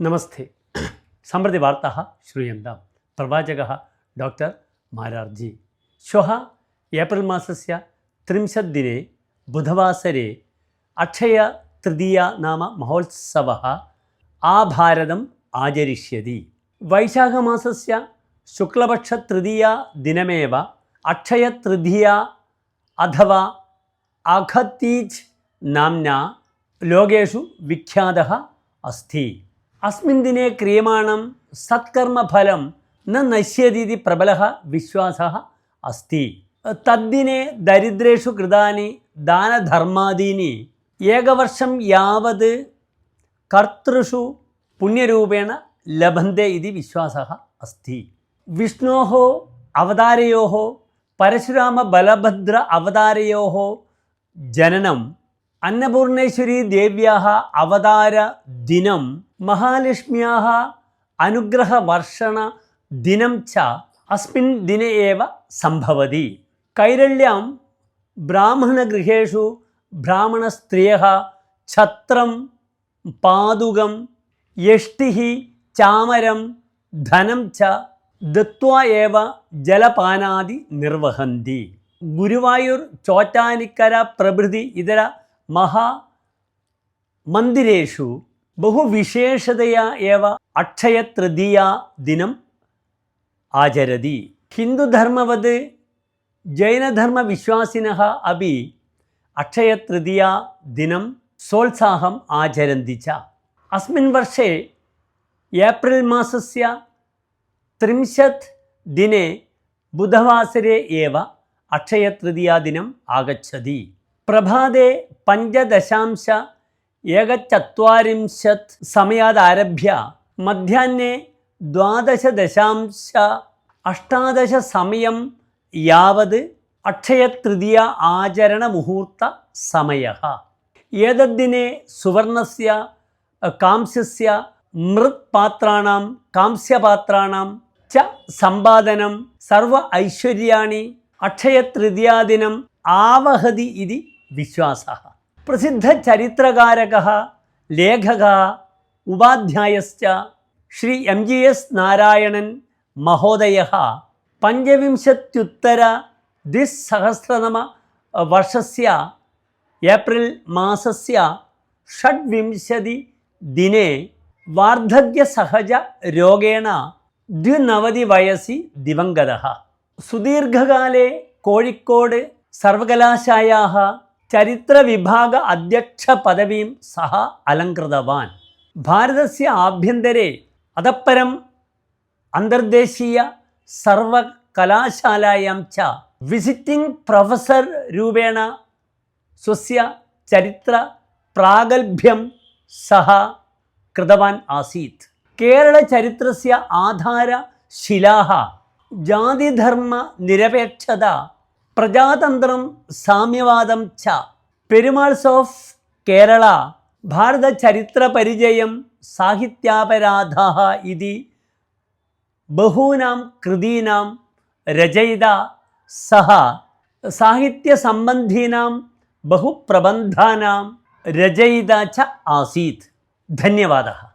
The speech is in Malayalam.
നമസ്തേ. സമ്പ്രതി വാർത്ത ശ്രൂയന്താം. പ്രവാചക ഡോക്ടർ മാരാർജി. ശ്വ ഏപ്രിൽ മാസസ്യ ത്രിംശത് ദിനെ ബുധവാസരെ അക്ഷയ തൃതീയ നാമ മഹോത്സവ ആഭാരതം ആചരിഷ്യതി. വൈശാഖമാസസ്യ ശുക്ലപക്ഷതൃതീയ ദിനമേവ അക്ഷയതൃതീയ അഥവാ അഖത്തീജ് നാംന ലോകേഷു വിഖ്യാത അസ്തി അസ്മിൻ ദിനെ ക്രിയമാണം സത്കർമ്മഫലം ന നശ്യതീതി പ്രബല വിശ്വാസ അസ്തി. തദ്ദിനെ ദരിദ്രേഷു കൃതാനി ദാനധർമാദീനി ഏകവർഷം യാവത് കർത്തൃഷു പുണ്യരൂപേണ ലഭന്തെ ഇതി വിശ്വാസ അസ്തി. വിഷ്ണോ അവതാരയോ പരശുരാമ ബലഭദ്ര അവതാരയോ ജനനം അന്നപൂർണേശ്വരി ദേവ്യാ അവതാര ദിനം മഹാലക്ഷ്മ്യാ അനുഗ്രഹവർഷണ ദിനം ച അസ്മിൻ ദിനേവ സംഭവതി. കൈരള്യാം ബ്രാഹ്മണഗൃഹേഷു ബ്രാഹ്മണ സ്ത്രീയ ഛത്രം പാതുകം യഷ്ടി ചാമരം ധനം ച ദത്വാ ജലപാനാദി നിർവഹന്തി. ഗുരുവായൂർ ചോറ്റാനിക്കര പ്രഭൃതി ഇതര മഹാ മന്ദിരേഷു ബഹുവിശേഷതയാ ഏവ അക്ഷയതൃതീയ ദിനം ആചരതി. ഹിന്ദുധർമ്മവത് ജൈനധർമ്മവിശ്വാസിന അപി അക്ഷയതൃതീയ ദിനം സോത്സാഹം ആചരന്തി ച അസ്മിൻ വർഷേ ഏപ്രിൽ മാസസ്യ ത്രിംശത് ദിനെ ബുധവാസരെ ഏവ അക്ഷയതൃതീയ ദിനം ആഗതി പ്രഭാതേ പഞ്ചദശാംശ ഏകചത്വാരിംശത് സമയാദാരഭ്യ. മധ്യാഹ്നെ ദ്വാദശ ദശാംശ അഷ്ടാദശ സമയം യാവത് അക്ഷയതൃതീയ ആചരണമുഹൂർത്ത സമയ. ഏതദ്ദിനെ സുവർണസ്യ കാംസ്യ മൃത്പാത്രാണാം കാംസ്യപാത്രാണാം ച സമ്പാദനം സർവ ഐശ്വര്യാണി അക്ഷയതൃതീയാദിനം ആവഹതി ഇതി വിശ്വാസ. പ്രസിദ്ധചരിത്രകാരക ലേഖക ഉപാധ്യായശ്ച Shri M G S Narayanan മഹോദയ പഞ്ചവിംശത്യുത്തര ദ്വിസഹസ്രതമ വർഷസ്യ ഏപ്രിൽ മാസസ്യ ഷഡ്വിംശതി ദിനെ വാർദ്ധക്യസഹജ രോഗേണ ദ്വിനവതി വയസി ദിവംഗത. സുദീർഘകാലേ കോഴിക്കോട് സർവകലാശായാ ചരിത്ര വിഭാഗ അധ്യക്ഷ പദവിയും സഹ അലങ്കൃതവാൻ ഭാരതസ്യ ആഭ്യന്തരെ അതപ്പരം അന്തർദേശീയ സർവകലാശാലയാം ച. വിസിറ്റിംഗ് പ്രൊഫസർ രൂപേണ സ്വസ്യ ചരിത്ര പ്രാഗൽഭ്യം സഹ കൃതവാൻ ആസീത്. കേരള ചരിത്രസ്യ ആധാര ശിലാഹ ജാതിധർമ്മ നിരപേക്ഷത പ്രജാതന്ത്രം സാമ്യവാദം ച. പെരുമാൾസ് ഓഫ് കേരള ഭാരത ചരിത്ര പരിചയം സാഹിത്യാപരാധ ഇതി ബഹൂനാം കൃതീനാം രചയിത സഹ. സാഹിത്യസംബന്ധീനാം ബഹുപ്രബന്ധാനാം രചയിത ച ആസീത്. ധന്യവാദ.